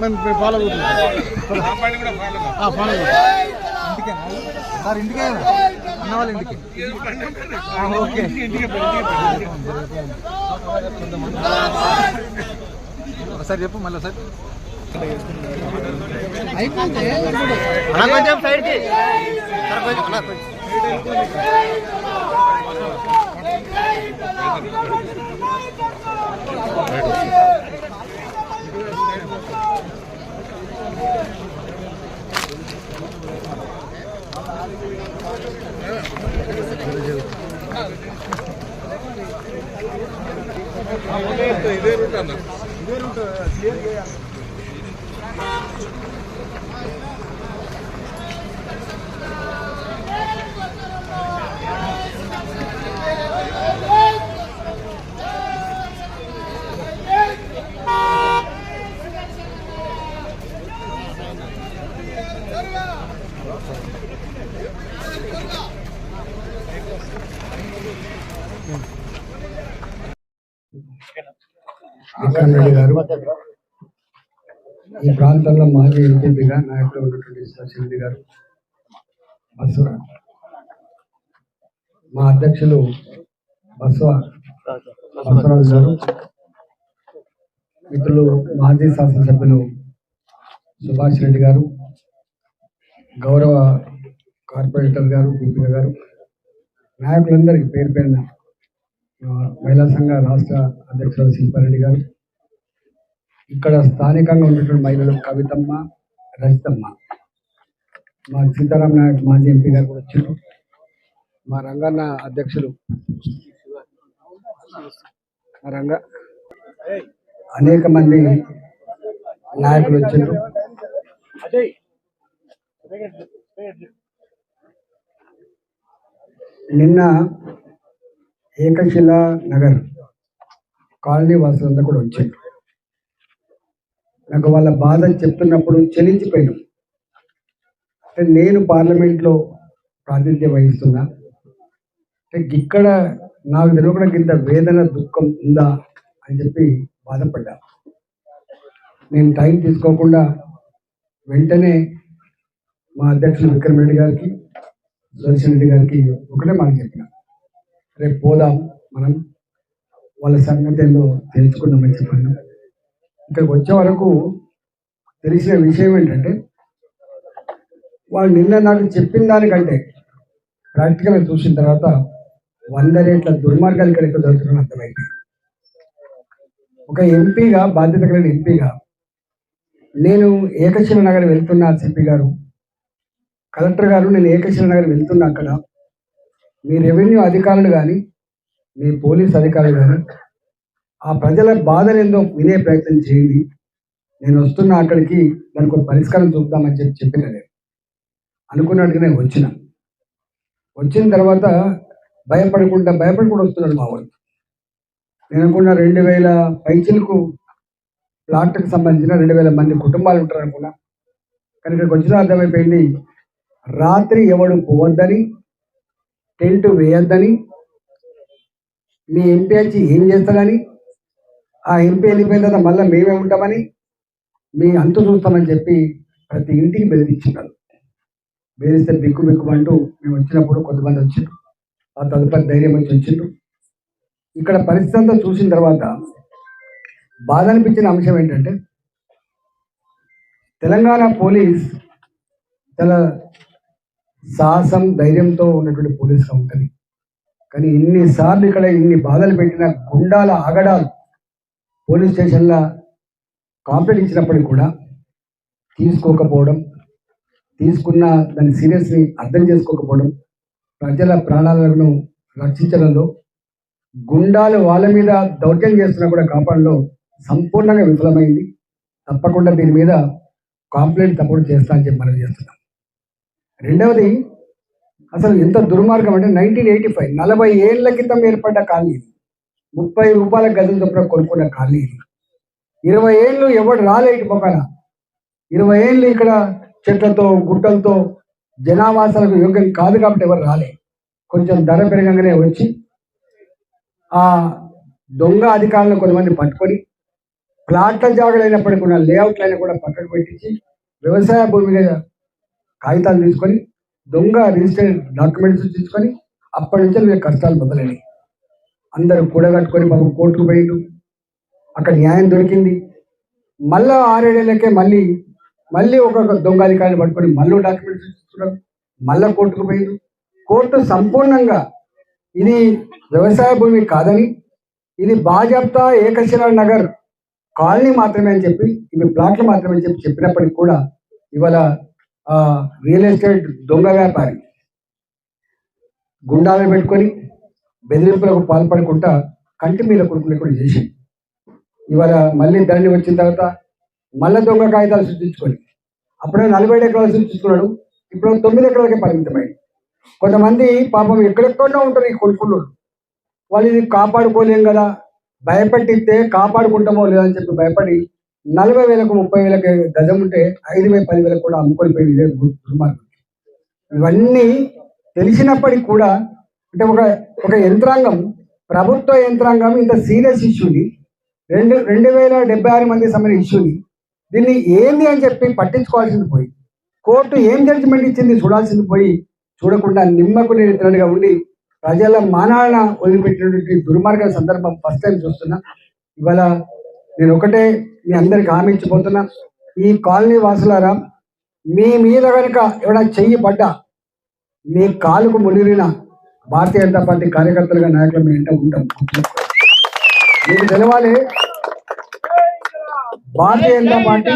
మేము ఫాలో అవుతున్నాం. ఆ, ఫాలో సార్ ఇంటికే అన్న వాళ్ళ ఇంటికి. ఓకే. ఇంటికి ఒకసారి చెప్పు మళ్ళీ సార్ అలా కొంచెం సైడ్కి. కొంచెం. అలా కొంచెం ఇదే రూట్ అన్న విక్రమ్ రెడ్డి గారు ఈ ప్రాంతంలో మాజీ ఎంపీగా నాయకుడు ఉన్నటువంటి శశిరెడ్డి గారు బసవ. మా అధ్యక్షులు బసవ బసవరాజు గారు మిత్రులు మాజీ శాసనసభ్యులు సుభాష్ రెడ్డి గారు గౌరవ కార్పొరేటర్ గారు దీపిక గారు నాయకులందరికీ పేరు పేరున మహిళా సంఘ రాష్ట్ర అధ్యక్షులు శిల్పారెడ్డి గారు. ఇక్కడ స్థానికంగా ఉన్నటువంటి మహిళలు కవితమ్మ రజితమ్మ. మా సీతారాం నాయక్ మాజీ ఎంపీ గారు కూడా వచ్చారు. మా రంగన్న అధ్యక్షులు మా రంగ అనేక మంది నాయకులు వచ్చారు. నిన్న ఏకశిల నగర్ కాలనీ వాసులంతా కూడా వచ్చారు. నాకు వాళ్ళ బాధ చెప్తున్నప్పుడు చెలించిపోయాను అంటే నేను పార్లమెంట్లో ప్రాతినిధ్యం వహిస్తున్నా. అంటే ఇక్కడ నాకు తెలియకుండా ఇంత వేదన దుఃఖం ఉందా అని చెప్పి బాధపడ్డా. నేను టైం తీసుకోకుండా వెంటనే మా అధ్యక్షులు విక్రమ్ రెడ్డి గారికి సుదర్శన్ రెడ్డి గారికి ఒకటే మాట చెప్పిన. రేపు పోదాం మనం. వాళ్ళ సంగతి ఏందో తెలుసుకుందామని చెప్పాను. ఇక్కడికి వచ్చే వరకు తెలిసిన విషయం ఏంటంటే వాళ్ళు నిన్న నాకు చెప్పిన దానికంటే ప్రాక్టికల్గా చూసిన తర్వాత వంద రేట్ల దుర్మార్గాలు ఇక్కడ ఎక్కువ జరుగుతున్నాయి అర్థమైంది. ఒక ఎంపీగా బాధ్యత కలిగిన ఎంపీగా నేను ఏకశిల నగర్ వెళ్తున్నా సిపి గారు. కలెక్టర్ గారు నేను ఏకశిల నగర్ వెళ్తున్నా అక్కడ. మీ రెవెన్యూ అధికారులు కానీ మీ పోలీస్ అధికారులు కానీ ఆ ప్రజల బాధలు ఏందో వినే ప్రయత్నం చేయండి. నేను వస్తున్నా అక్కడికి దానికి ఒక పరిష్కారం చూద్దామని చెప్పి చెప్పిన నేను. అనుకున్నట్టుగానే వచ్చిన. వచ్చిన తర్వాత భయపడకుండా భయపడకుండా వస్తున్నాడు మా వాళ్ళు. నేను అనుకున్న రెండు వేల పైచిలకు ప్లాట్కి సంబంధించిన రెండు వేల మంది కుటుంబాలు ఉంటారు అనుకున్నా. కానీ ఇక్కడికి వచ్చిన అర్థమైపోయింది రాత్రి ఎవడు పోవద్దని టెంట్ వేయొద్దని మీ ఎంపీ వచ్చి ఏం చేస్తాడని ఆ ఎంపీ వెళ్ళిపోయిన తర్వాత మళ్ళీ మేమే ఉంటామని మీ అంతు చూస్తామని చెప్పి ప్రతి ఇంటికి బెదిరించినారు. బెదిరిస్తే బిక్కు బిక్కుమంటూ మేము వచ్చినప్పుడు కొంతమంది వచ్చిండ్రు. ఆ తదుపరి ధైర్యం వచ్చి వచ్చిండ్రు. ఇక్కడ పరిస్థితి అంతా చూసిన తర్వాత బాధ అనిపించిన అంశం ఏంటంటే తెలంగాణ పోలీస్ చాలా సాహసం ధైర్యంతో ఉన్నటువంటి పోలీస్ ఉంటుంది. కానీ ఇన్నిసార్లు ఇక్కడ ఇన్ని బాధలు పెట్టిన గుండాల ఆగడాలు పోలీస్ స్టేషన్ల కాంప్లైంట్ ఇచ్చినప్పటికీ కూడా తీసుకోకపోవడం తీసుకున్న దాని సీరియస్ని అర్థం చేసుకోకపోవడం ప్రజల ప్రాణాలను రక్షించడంలో గుండాలు వాళ్ళ మీద దౌర్జన్యం చేస్తున్నా కూడా కాపాడలో సంపూర్ణంగా విఫలమైంది. తప్పకుండా దీని మీద కాంప్లైంట్ తప్పుడు చేస్తా అని చెప్పి మనం చేస్తున్నాం. రెండవది అసలు ఎంత దుర్మార్గం అంటే నైన్టీన్ ఎయిటీ ఫైవ్ నలభై ఏళ్ళ క్రితం ఏర్పడ్డ కాలనీ ఇది. ముప్పై రూపాయల గదుల చొప్పున కొనుక్కున్న కాలనీ ఇది. ఇరవై ఏళ్ళు ఎవడు రాలే ఇటు పక్కన. ఇరవై ఏళ్ళు ఇక్కడ చెట్లతో గుట్టలతో జనావాసాలకు యోగ్యం కాదు కాబట్టి ఎవరు రాలే. కొంచెం ధర పెరగంగానే వచ్చి ఆ దొంగ అధికారులను కొంతమంది పట్టుకొని ప్లాట్ల జాగలైనప్పటికీ కూడా లేఅవుట్లైనా కూడా పక్కన పెట్టించి వ్యవసాయ భూమి మీద కాగితాలు తీసుకొని దొంగ రిజిస్టర్ డాక్యుమెంట్స్ తీసుకొని అప్పటి నుంచి వీళ్ళ కష్టాలు మొదలైనవి అందరూ కూడగట్టుకొని పాపం కోర్టుకు పోయిండు అక్కడ న్యాయం దొరికింది. మళ్ళా ఆరేడేళ్ళకే మళ్ళీ మళ్ళీ ఒక దొంగ అధికారిని పట్టుకొని మళ్ళీ డాక్యుమెంట్స్ తీసుకున్నారు. మళ్ళా కోర్టుకు పోయిండు కోర్టు సంపూర్ణంగా ఇది వ్యవసాయ భూమి కాదని ఇది బాజాప్తా ఏకశిలా నగర్ కాలనీ మాత్రమే అని చెప్పి ఇవి ప్లాట్లు మాత్రమే అని చెప్పి చెప్పినప్పటికీ కూడా ఇవాళ రియల్ ఎస్టేట్ దొంగ వ్యాపారి. గుండాలను పెట్టుకొని బెదిరింపులకు పాల్పడకుండా కంటి మీద కొడుకులు కూడా చేసి ఇవాళ మళ్ళీ ధరణి వచ్చిన తర్వాత మళ్ళీ దొంగ కాగితాలు సృష్టించుకొని అప్పుడే నలభై ఎకరాలు సృష్టించుకున్నాడు. ఇప్పుడు తొమ్మిది ఎకరాలకే పరిమితమైంది. కొంతమంది పాపం ఎక్కడెక్కడో ఉంటారు ఈ కొడుకులు వాళ్ళు ఇది కాపాడుకోలేం కదా భయపెట్టిస్తే కాపాడుకుంటామో లేదని చెప్పి భయపడి నలభై వేలకు ముప్పై వేలకు గజం ఉంటే ఐదు వేల పది వేలకు కూడా అమ్ముకొని పోయింది ఇదే దుర్మార్గం. ఇవన్నీ తెలిసినప్పటికీ కూడా అంటే ఒక ఒక యంత్రాంగం ప్రభుత్వ యంత్రాంగం ఇంత సీరియస్ ఇష్యూని రెండు రెండు వేల డెబ్బై ఆరు మంది సంబంధించిన ఇష్యూని దీన్ని ఏంది అని చెప్పి పట్టించుకోవాల్సింది పోయి కోర్టు ఏం జడ్జిమెంట్ ఇచ్చింది చూడాల్సింది పోయి చూడకుండా నిమ్మకు నిరంతరంగా ఉండి ప్రజల మానాన వదిలిపెట్టినటువంటి దుర్మార్గ సందర్భం ఫస్ట్ టైం చూస్తున్నా. ఇవాళ నేను ఒకటే మీ అందరికి హామీ ఇచ్చిపోతున్నా. ఈ కాలనీ వాసులారా మీ మీద కనుక ఎవడ చెయ్యి పడ్డా మీ కాలుకు మునిగిన భారతీయ జనతా పార్టీ కార్యకర్తలుగా నాయకులు మీ ఇంట ఉంటాం. మీకు తెలవాలి భారతీయ జనతా పార్టీ